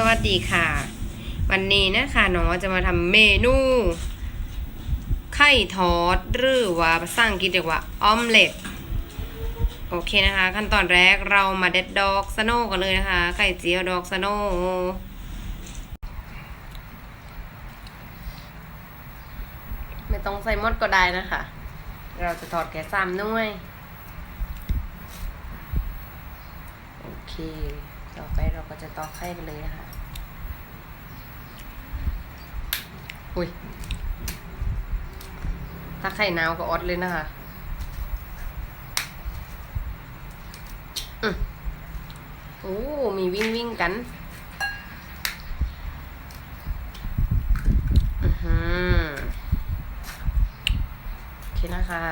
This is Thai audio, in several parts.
สวัสดีค่ะ วันนี้นะคะน้องจะมาทำเมนู ไข่ทอดหรือว่าภาษาอังกฤษเรียกว่าออมเล็ตโอเคนะคะ ขั้นตอนแรกเรามาเด็ดดอกสโนกันเลยนะคะ ไข่เจียวดอกสโนไม่ต้องใส่มดก็ได้นะคะ เราจะทอดแค่สามหน่วยโอเค ต่อไปเราก็จะตอกไข่ไปเลยนะคะ อุ้ย ถ้าไข่หนาวก็อดเลยนะคะอืมโอ้ มีวิ่งวิ่งกัน อือหือโอเคนะคะ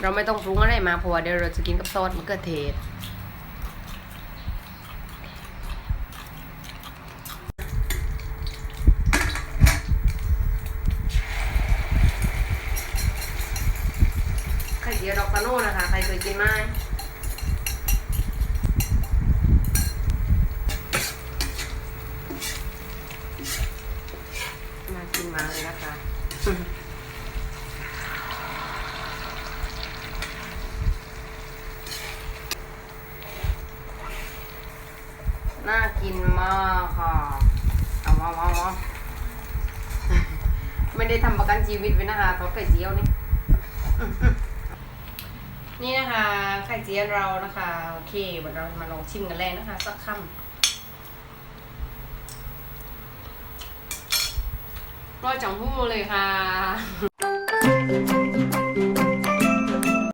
เราไม่ต้องปรุงอะไรมาเพราะว่าเดี๋ยวเราจะกินกับซอสมะเขือเทศไข่เจียวดอกตะโน่นะคะ ใครเคยกินไหมมากินมาเลยนะคะ น่ากินมากค่ะเอามาเอามาไม่ได้ทำประกันชีวิตไว้นะคะทอดไข่เจียวนี่นี่นะคะ ไข่เจียวเรานะคะ โอเคเดี๋ยวเรามาลองชิมกันแล้วนะคะ สักคำรอดจังหู้เลยค่ะ